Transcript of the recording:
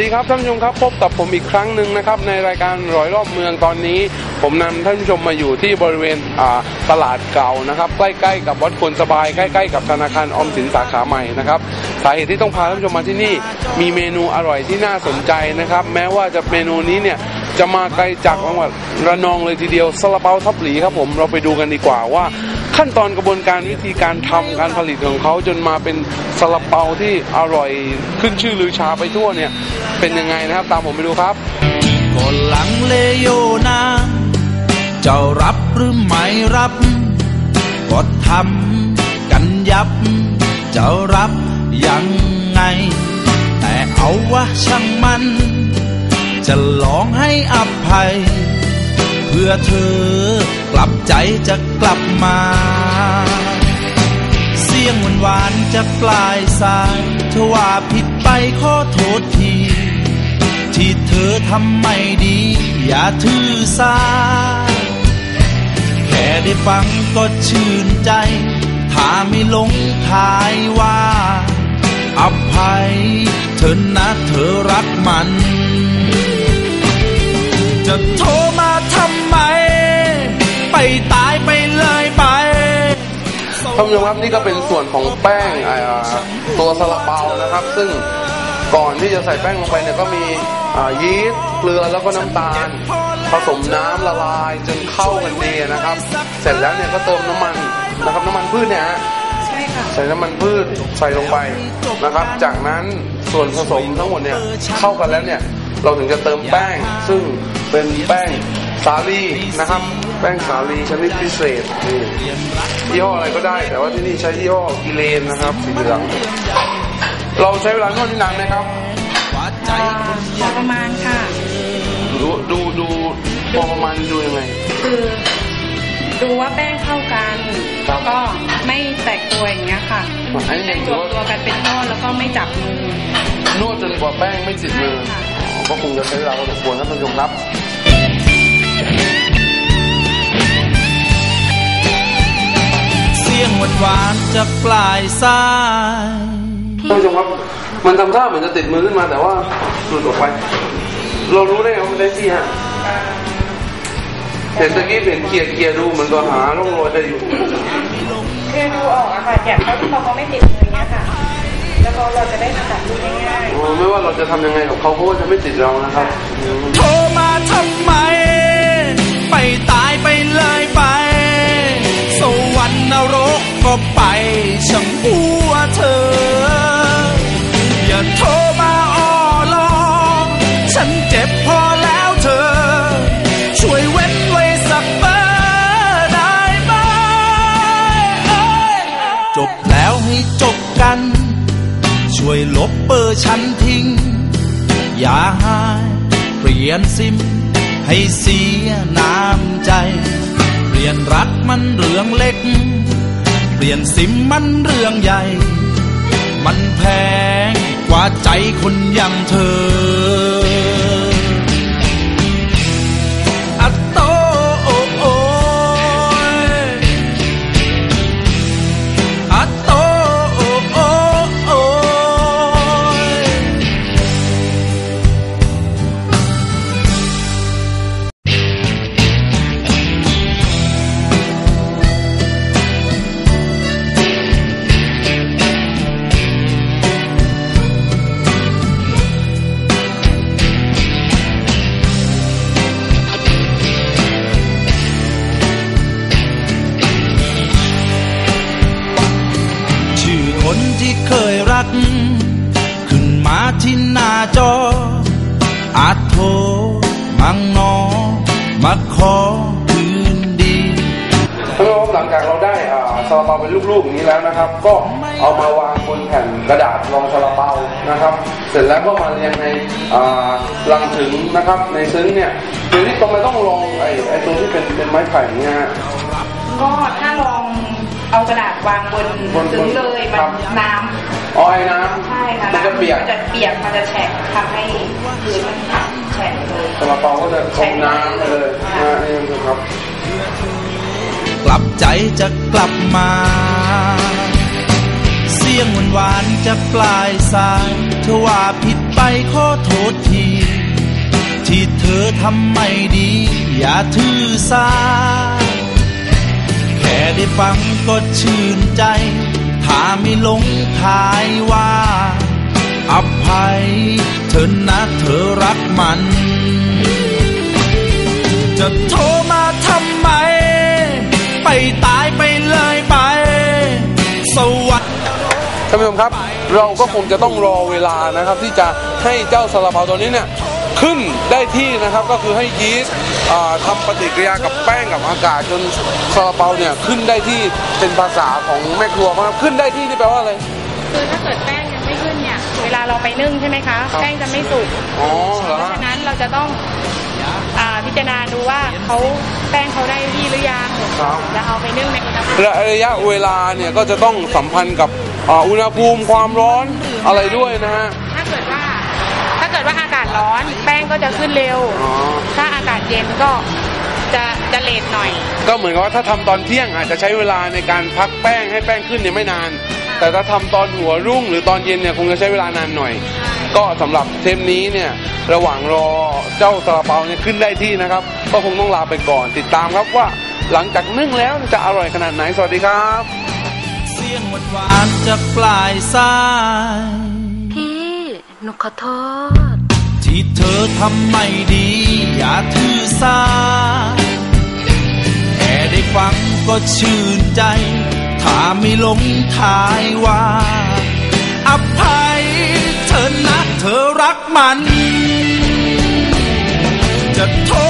ดีครับท่านผู้ชมครับพบกับผมอีกครั้งหนึ่งนะครับในรายการร้อยรอบเมืองตอนนี้ ผมนำท่านผู้ชมมาอยู่ที่บริเวณตลาดเก่านะครับใกล้ๆกับวัดควรสบายใกล้ๆกับธนาคารออมสินสาขาใหม่นะครับสาเหตุที่ต้องพาท่านผู้ชมมาที่นี่ มีเมนูอร่อยที่น่าสนใจนะครับ แม้ว่าจะเมนูนี้เนี่ยจะมาไกลจากจังหวัดระนองเลยทีเดียวซาลาเปาทับหลีครับผมเราไปดูกันดีกว่าว่า ขั้นตอนกระบวนการวิธีการทำการผลิตของเขาจนมาเป็นซาลาเปาที่อร่อยขึ้นชื่อลือชาไปทั่วเนี่ยเป็นยังไงนะครับ ตามผมไปดูครับก็ลังเลโยนาเจ้ารับหรือไม่รับก็ทำกันยับ เจ้ารับยังไง แต่เอาวะช่างมัน จะลองให้อภัย เพื่อเธอกลับใจจะกลับมา เสียงหวานๆจะปลายสายเธอว่าผิดไปขอโทษที ที่เธอทำไม่ดี อย่าถือสาแค่ได้ฟังก็ชื่นใจ ถ้าไม่หลงทายว่าอภัยเธอนะเธอรักมัน จะโทรมาทำไมไป ตายไปเลยไปท่านผู้ชมครับนี่ก็เป็นส่วนของแป้งอ่าตัวซาลาเปานะครับ ซึ่งก่อนที่จะใส่แป้งลงไปเนี่ยก็มีอ่ายีสต์เกลือแล้วก็น้ำตาล ผสมน้ำละลายจนเข้ากันดีนะครับ เสร็จแล้วเนี่ยก็เติมน้ำมันนะครับน้ำมันพืชเนี่ยฮะใช่ค่ะใส่น้ำมันพืชใส่ลงไปนะครับ จากนั้นส่วนผสมทั้งหมดเนี่ยเข้ากันแล้วเนี่ยเราถึงจะเติมแป้ง ซึ่งเป็นแป้ง สาลีนะครับ แป้งสาลีชนิดพิเศษนี่ยี่ห้ออะไรก็ได้ แต่ว่าที่นี่ใช้ยี่ห้อกิเลนนะครับ สีเหลืองเราใช้เวลานวดที่นานไหมครับพอประมาณค่ะ ดูดูดูพอประมาณดูยังไงคือดูว่าแป้งเข้ากันแล้วก็ไม่แตกตัวอย่างเงี้ยค่ะอันนี้ไม่ถืตัอวว่าตัวกันเป็นก้อนแล้วก็ไม่จับมือนวดจนกว่าแป้งไม่ติดมือใช่ค่ะอ๋อก็คงจะใช้เวลาพอสมควรนะท่านผู้ชมครับ หวานหวานๆจะปลายสายท่านผู้ชมครับมันทำท่าเหมือนจะติดมือขึ้นมาแต่ว่าหลุดออกไป เรารู้ได้ไงว่ามันได้ที่ฮะเห็นตะกี้เห็นเกียร์เกียร์ดูเหมันก็หาร่องรอยได้อยู่คือดูออกอะค่ะอย่างเขาที่เราก็ไม่ติดมือเงี้ยค่ะ แล้วก็เราจะได้ถนัดดูง่ายอ๋อไม่ว่าเราจะทำยังไงกับเขาเขาก็จะไม่ติดเรานะครับอืมโทรมาทำไม ไปตายไปเลยไป สวรรค์นรก ก็ไปช่างหัวเธอ อย่าโทรมาอ้อลองฉันเจ็บพอแล้วเธอ ช่วยเว้นไว้สักเบอร์ได้ไหมจบแล้วให้จบกัน ช่วยลบเบอร์ฉันทิ้ง อย่าให้เปลี่ยนซิม ให้เสียน้ำใจ เปลี่ยนรักมันเรื่องเล็ก เปลี่ยนซิมมันเรื่องใหญ่ มันแพงกว่าใจคนอย่างเธอ มาขอคืนดีท่านผู้ชมหลังจากเราได้อ่าซาลาเปาเป็นลูกๆอย่างนี้แล้วนะครับ ก็เอามาวางบนแผ่นกระดาษรองซาลาเปานะครับ เสร็จแล้วก็มาเรียงในอ่าลังถึงนะครับในซึ้งเนี่ยเดี๋ยวนี้ทำไมต้องลองไอ้ไอ้ตัวที่เป็นเป็นไม้ไผ่เนี่ยฮะๆก็ถ้าลอง เอากระดาษวางบนบนซึ้งเลยคมัรับนน้ำอ๋อไอ้น้ำใช่ค่ะมันจะเปียกมันจะเปียกมันจะแฉะทำให้พื้นมันแฉะเลยซาลาเปาก็จะจมน้ำไปเลยนะนี่ครับ กลับใจจะกลับมา เสียงหวานๆจะปลายสายเธอว่าผิดไปขอโทษที ที่เธอทำไม่ดี อย่าถือสาแค่ ได้ฟังก็ชื่นใจ ถ้าไม่หลงทายว่า อภัยเธอนะเธอรักมัน จะโทรมาทำไม ไปตายไปเลยไป สวัสดีท่านผู้ชมครับ เราก็คงจะต้องรอเวลานะครับ ที่จะให้เจ้าซาลาเปาตัวนี้เนี่ยขึ้นได้ที่นะครับก็คือให้ยีสต์ อ่าทำปฏิกิริยากับแป้งกับอากาศจนซาลาเปาเนี่ยขึ้นได้ที่เป็นภาษาของแม่ครัวครับขึ้นได้ที่นี่แปลว่าอะไรคือถ้าเกิดแป้งยังไม่ขึ้นเนี่ยเวลาเราไปนึ่งใช่ไหมคะครับแป้งจะไม่สุกอ๋อเพเหรอราะฮะฉะนั้นเราจะต้องอ่าพิจารณาดูว่าเขาแป้งเขาได้ที่หรือยังครับจะเอาไปนึ่งในอุณหภูมิและระยะเวลาเนี่ยก็จะต้องสัมพันธ์กับอ่าอุณหภูมิความร้อนอะไรด้วยนะฮะถ้าเกิดว่า ร้อน แป้งก็จะขึ้นเร็ว อ๋อ ถ้าอากาศเย็นก็จะจะเลทหน่อย ก็เหมือนกับว่าถ้าทำตอนเที่ยงอาจจะใช้เวลาในการพักแป้งให้แป้งขึ้นเนี่ยไม่นาน แต่ถ้าทำตอนหัวรุ่งหรือตอนเย็นเนี่ยคงจะใช้เวลานานหน่อย ก็สำหรับเทปนี้เนี่ยระหว่างรอเจ้าซาลาเปาเนี่ยขึ้นได้ที่นะครับ ก็คงต้องลาไปก่อนติดตามครับว่า หลังจากนึ่งแล้วจะอร่อยขนาดไหนสวัสดีครับ เสียงหวานหวานๆจากปลายสาย พี่ หนูขอโทษที่ เธอทำไม่ดี อย่าถือสาแค่ได้ฟังก็ชื่นใจ ถ้าไม่ลงทายว่า อภัยเธอนะเธอรักมัน จะโทษ